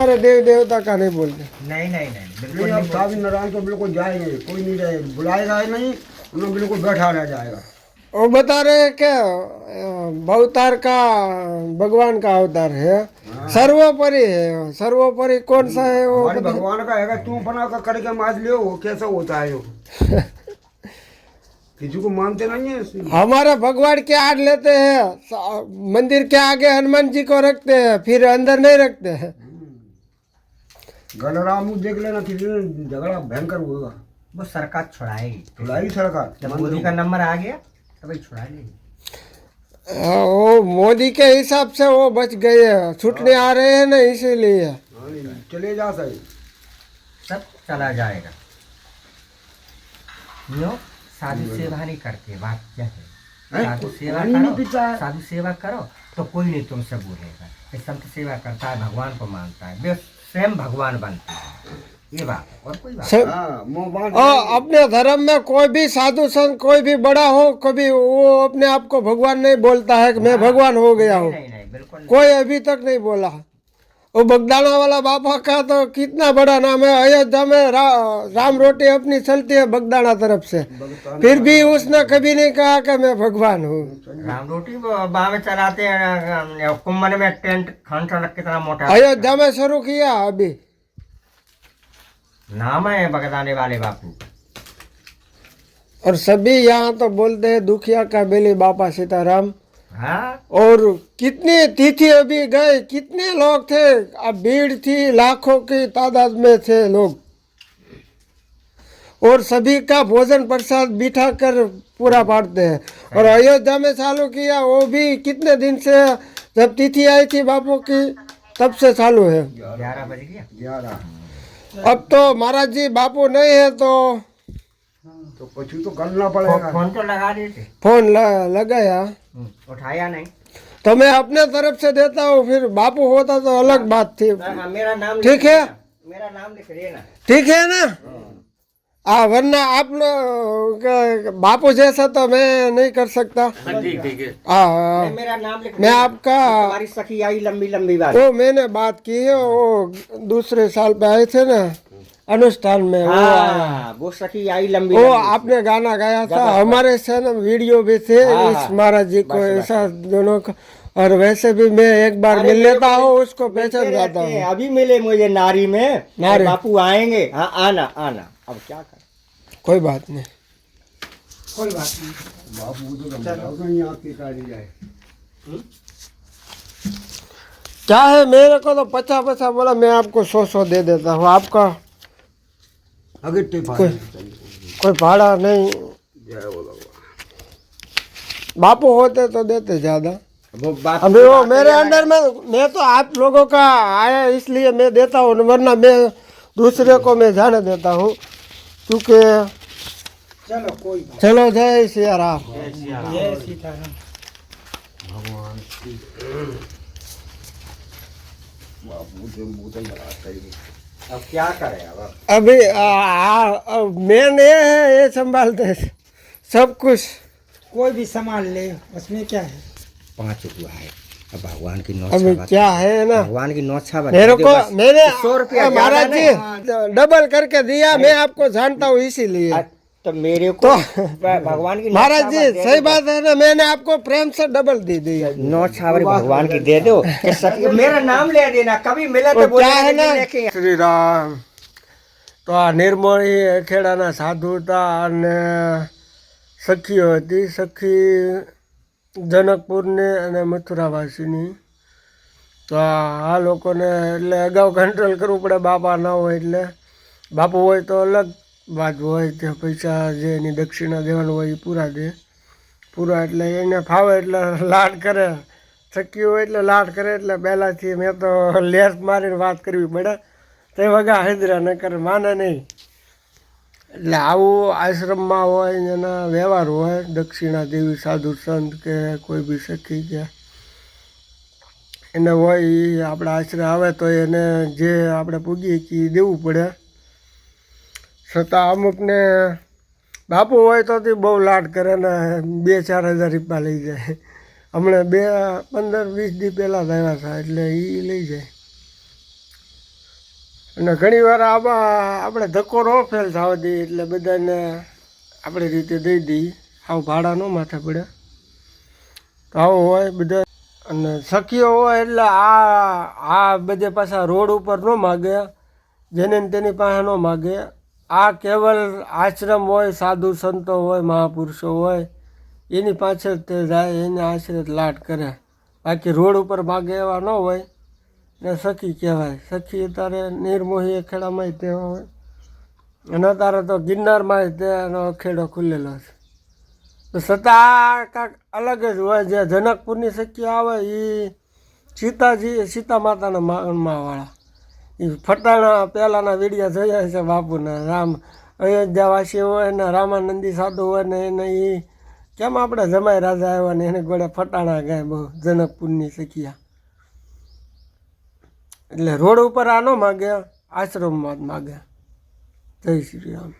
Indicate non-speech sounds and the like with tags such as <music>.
हमारे देव देवता का नहीं बोलते नहीं नहीं नहीं बिल्कुल नहीं अब नहीं नारायण तो बिल्कुल जाएँगे कोई नहीं जाए बुलाएगा ही नहीं उन्हें बिल्कुल बैठा रह जाएगा। वो बता रहे हैं क्या अवतार का भगवान का अवतार है। सर्वोपरि है सर्वोपरि कौन सा है वो भगवान का है तू बना कर करके माज लियो वो कैसा होता है वो? <laughs> किसी को मानते नहीं है हमारा भगवान के आड़ लेते हैं मंदिर के आगे हनुमान जी को रखते हैं फिर अंदर नहीं रखते हैं। गलराम देख लेना किसी दिन झगड़ा भयंकर होगा वो सरकार छुड़ाएगी। चुलाई सरकार। जब मोदी का नंबर आ गया तभी छुड़ा लेगी हाँ, वो मोदी के हिसाब से वो बच गए हैं। छूटने आ रहे हैं ना इसीलिए। हाँ, चले जा सही। सब चला जाएगा। नो साधु सेवा नहीं। करते बात क्या है? साधु सेवा नहीं करो पीता साधु सेवा करो तो कोई नहीं तुमसे बोलेगा। संत सेवा करता है भगवान को मानता है वे स्वयं भगवान बनते हैं। ये बात और कोई बात आ, हाँ और अपने धर्म में कोई भी साधु संत कोई भी बड़ा हो कभी वो अपने आप को भगवान नहीं बोलता है कि मैं भगवान हो गया हूँ। नहीं नहीं बिल्कुल नहीं। कोई अभी तक नहीं बोला। वो बगदाना वाला बापा का तो कितना बड़ा नाम है अयोध्या में रा, राम रोटी अपनी चलती है बगदाना तरफ़ से। फिर भी उसने कभी नहीं कहा कि मैं भगवान हूँ। राम रोटी में चलाते हैं कुंभन में टेंट खंड कितना मोटा अयोध्या में शुरू किया अभी। नाम है बगदाने वाले बापू। और सभी यहाँ तो बोलते हैं दुखिया का बेली बापा सीताराम। हाँ? और कितनी तिथि अभी गए? कितने लोग थे? अब भीड़ थी लाखों की तादाद में थे लोग। और सभी का भोजन प्रसाद बिठा कर पूरा बांटते हैं और अयोध्या में चालू किया वो भी कितने दिन से? जब तिथि आई थी बापू की तब से चालू है। ग्यारह ग्यारह। अब तो महाराज जी बापू नहीं है तो तो कुछ तो करना पड़ेगा। फ़ोन तो लगा देते फ़ोन ल- लगाया। उठाया नहीं तो मैं अपने तरफ से देता हूँ फिर बापू होता तो अलग बात थी हाँ, मेरा नाम ठीक लिख है। देना। मेरा नाम लिख देना ठीक है ना हाँ वरना आप लोग का- बापू जैसा तो मैं नहीं कर सकता ठीक ठीक है हाँ नहीं, मेरा नाम लिख मैं देना। आपका तुम्हारी सखी आई लंबी लंबी बात वो मैंने बात की है वो दूसरे साल पे आए थे ना अनुष्ठान में हाँ। वो सखी आई लंबी वो लंबी। आपने गाना गाया था हमारे से ना वीडियो भी थे हाँ, इस हाँ। महाराज जी को ऐसा दोनों का और वैसे भी मैं एक बार मिल लेता हूँ उसको पहचान जाता हूँ अभी मिले मुझे नारी में। नारी। बापू आएँगे। हाँ आना आना। अब क्या कर? कोई बात नहीं। कोई बात नहीं। बाबू तो समझाओ आपकी गाड़ी जाए। क्या है? मेरे को तो पचास पचास बोला मैं आपको सौ सौ दे देता हूँ आपका अगर कोई कोई भाड़ा नहीं। बापू होते तो देते ज़्यादा। अभी वो मेरे अंडर में मैं तो आप लोगों का आया इसलिए मैं देता हूँ वरना मैं दूसरे को मैं जाने देता हूँ। क्योंकि चलो कोई चलो जय सिया राम। जय सीताराम। से बोतल बनाते ही अब क्या करें अब? अभी मेन ये है ये संभालते सब कुछ। कोई भी सामान ले उसमें क्या है? पाँच रुपया है। अब भगवान की नौ अभी क्या है ना? भगवान की नौछा मेरे को मेरे मैंने सौ रुपया महाराज जी डबल करके दिया मैं आपको जानता हूँ इसीलिए। तो मेरे को भ- भगवान की महाराज जी सही बात है ना मैंने आपको प्रेम से डबल दे दी है नौ छावरी भगवान की दे दो कि सखी- मेरा नाम ले देना कभी मिले तो वो क्या है बोलेंगे ना कि लेके શ્રી રામ તો આ નિર્મળી ખેડાના સાધુ હતા અને સખીઓ હતી સખી જનકપુરની અને મથુરાવાસીની તો આ આ લોકોને એટલે અગાઉ કંટ્રોલ કરવું પડે બાપા ના હોય એટલે બાપુ હોય તો અલગ વાત હોય તે પૈસા જે એની દક્ષિણા દેવાનું હોય એ પૂરા દે. પૂરા એટલે એને ફાવે એટલે લાડ કરે. થકી હોય એટલે લાડ કરે એટલે પહેલાંથી મેં તો લેસ મારીને વાત કરવી પડે. તે વગા હૈદરા ન કરે માને નહીં. એટલે આવું આશ્રમમાં હોય એના વ્યવહાર હોય, દક્ષિણા દેવી, સાધુ સંત કે કોઈ બી સખી કે એને હોય એ આપણા આશરે આવે તો એને જે આપણે પૂગીએ કે દેવું પડે. છતાં અમુકને બાપુ હોય તો તે બહુ લાડ કરે ને બે ચાર હજાર રૂપિયા લઈ જાય. હમણાં બે પંદર વીસ દી પહેલાં થયા હતા એટલે એ લઈ જાય. અને ઘણી વાર આમાં આપણે ધક્કો ન ફેલ થવા દઈએ એટલે બધાને આપણી રીતે દઈ દઈએ આવું ભાડા ન માથે પડે. તો આવું હોય બધા. અને સખીઓ હોય એટલે આ આ બધે પાછા રોડ ઉપર ન માગે. જેને તેની પાસે ન માગે. આ કેવલ આશ્રમ હોય, સાધુ સંતો હોય, મહાપુરુષો હોય, એની પાછળ તે જાય, એને આશ્રિત લાટ કરે. બાકી રોડ ઉપર માગે એવા ન હોય ને સખી કહેવાય. સખી અત્યારે નિર્મોહી ખેડામાં તે હોય. અને અત્યારે તો ગિરનારમાં તેનો અખેડો ખુલેલો છે. તો છતાં કાંક અલગ જ હોય, જે જનકપુરની સખી આવે એ સીતાજી, સીતા માતાના માળા એ ફટાણા પહેલાંના વીડિયો જોયા છે બાપુના. રામ અયોધ્યાવાસી હોય ને રામાનંદી સાધુ હોય ને એને એ કેમ આપણે જમાઈ રાજા આવ્યા ને એને ગોળે ફટાણા ગાય બહુ? જનકપુરની સખિયા. એટલે રોડ ઉપર આ ન માગે, આશ્રમમાં જ માગે. જય શ્રી રામ.